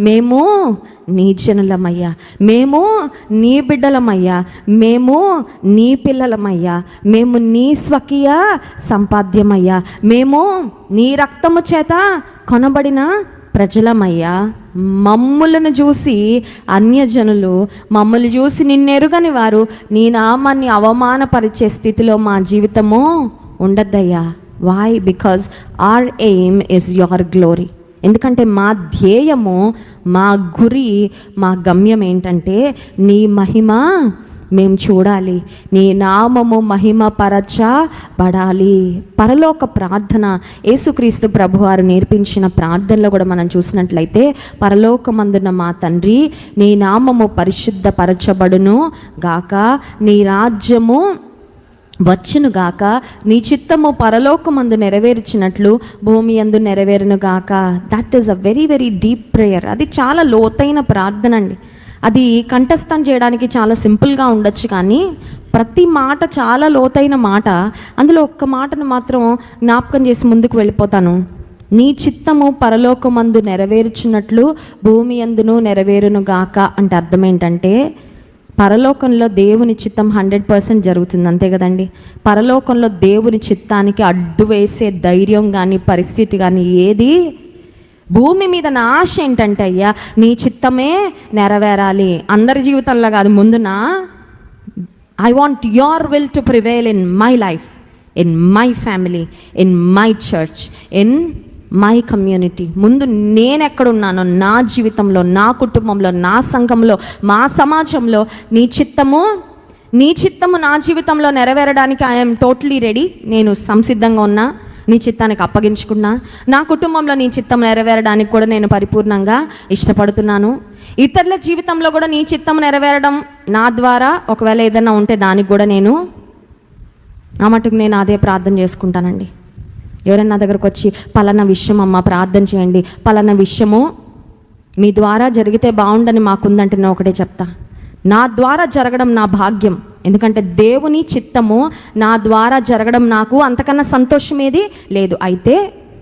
మేము నీ జనులమయ్యా. మేము నీ బిడ్డలమయ్యా. మేము నీ పిల్లలమయ్యా. మేము నీ స్వకీయ సంపాద్యమయ్యా. మేము నీ రక్తము చేత కొనబడిన ప్రజలమయ్యా. మమ్ములను చూసి అన్యజనులు మమ్మల్ని చూసి నిన్నెరుగని వారు నీ నామాన్ని అవమానపరిచే స్థితిలో మా జీవితము ఉండద్దయ్యా. Why because our aim is your glory ఎందుకంటే మా ధ్యేయము మా గురి మా గమ్యం ఏంటంటే నీ మహిమ మేము చూడాలి. నీ నామము మహిమ పరచబడాలి పరలోక ప్రార్థన యేసుక్రీస్తు ప్రభువారు నేర్పించిన ప్రార్థనలో కూడా మనం చూసినట్లయితే పరలోకమందున మా తండ్రి నీ నామము పరిశుద్ధపరచబడును గాక. నీ రాజ్యము వచ్చునుగాక నీ చిత్తము పరలోకమందు నెరవేర్చినట్లు భూమి అందు నెరవేరును గాక. That is a very very deep prayer అది చాలా లోతైన ప్రార్థన అండి. అది కంఠస్థం చేయడానికి చాలా సింపుల్గా ఉండొచ్చు కానీ ప్రతి మాట చాలా లోతైన మాట. అందులో ఒక్క మాటను మాత్రం జ్ఞాపకం చేసి ముందుకు వెళ్ళిపోతాను. నీ చిత్తము పరలోకమందు నెరవేర్చున్నట్లు భూమి అందును నెరవేరును గాక అంటే అర్థం ఏంటంటే పరలోకంలో దేవుని చిత్తం హండ్రెడ్ పర్సెంట్ జరుగుతుంది అంతే కదండి? పరలోకంలో దేవుని చిత్తానికి అడ్డు వేసే ధైర్యం కానీ పరిస్థితి కానీ ఏది? భూమి మీద నా ఆశ ఏంటంటే అయ్యా నీ చిత్తమే నెరవేరాలి. అందరి జీవితంలో కాదు ముందు నా I want your will to prevail in my life in my family in my church in my community ముందు నేను ఎక్కడున్నానో నా జీవితంలో నా కుటుంబంలో నా సంఘంలో మా సమాజంలో నీ చిత్తము నీ చిత్తము నా జీవితంలో నెరవేరడానికి ఐఎమ్ టోటలీ రెడీ నేను సంసిద్ధంగా ఉన్నా నీ చిత్తానికి అప్పగించుకున్నా. నా కుటుంబంలో నీ చిత్తం నెరవేరడానికి కూడా నేను పరిపూర్ణంగా ఇష్టపడుతున్నాను. ఇతరుల జీవితంలో కూడా నీ చిత్తం నెరవేరడం నా ద్వారా ఒకవేళ ఏదైనా ఉంటే దానికి కూడా నేను ఆ మటుకు నేను అదే ప్రార్థన చేసుకుంటానండి. ఎవరైనా నా దగ్గరకు వచ్చి పలానా విషయం అమ్మ ప్రార్థన చేయండి. పలానా విషయము మీ ద్వారా జరిగితే బాగుండని మాకుందంటే నేను ఒకటే చెప్తా. నా ద్వారా జరగడం నా భాగ్యం. ఎందుకంటే దేవుని చిత్తము నా ద్వారా జరగడం నాకు అంతకన్నా సంతోషం ఏది లేదు. అయితే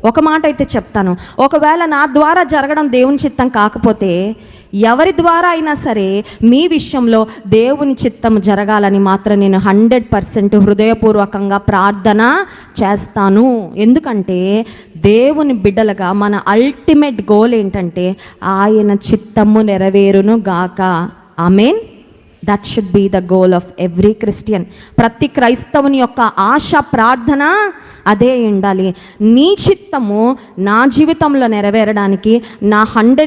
ఒక మాట అయితే చెప్తాను. ఒకవేళ నా ద్వారా జరగడం దేవుని చిత్తం కాకపోతే ఎవరి ద్వారా అయినా సరే మీ విషయంలో దేవుని చిత్తం జరగాలని మాత్రం నేను హండ్రెడ్ పర్సెంట్ హృదయపూర్వకంగా ప్రార్థన చేస్తాను. ఎందుకంటే దేవుని బిడ్డలుగా మన అల్టిమేట్ గోల్ ఏంటంటే ఆయన చిత్తము నెరవేరును గాక. Amen. That should be the goal of every Christian ప్రతి క్రైస్తవుని యొక్క ఆశ ప్రార్థన అదే ఉండాలి. నీ చిత్తము నా జీవితంలో నెరవేరడానికి నా హండ్రెడ్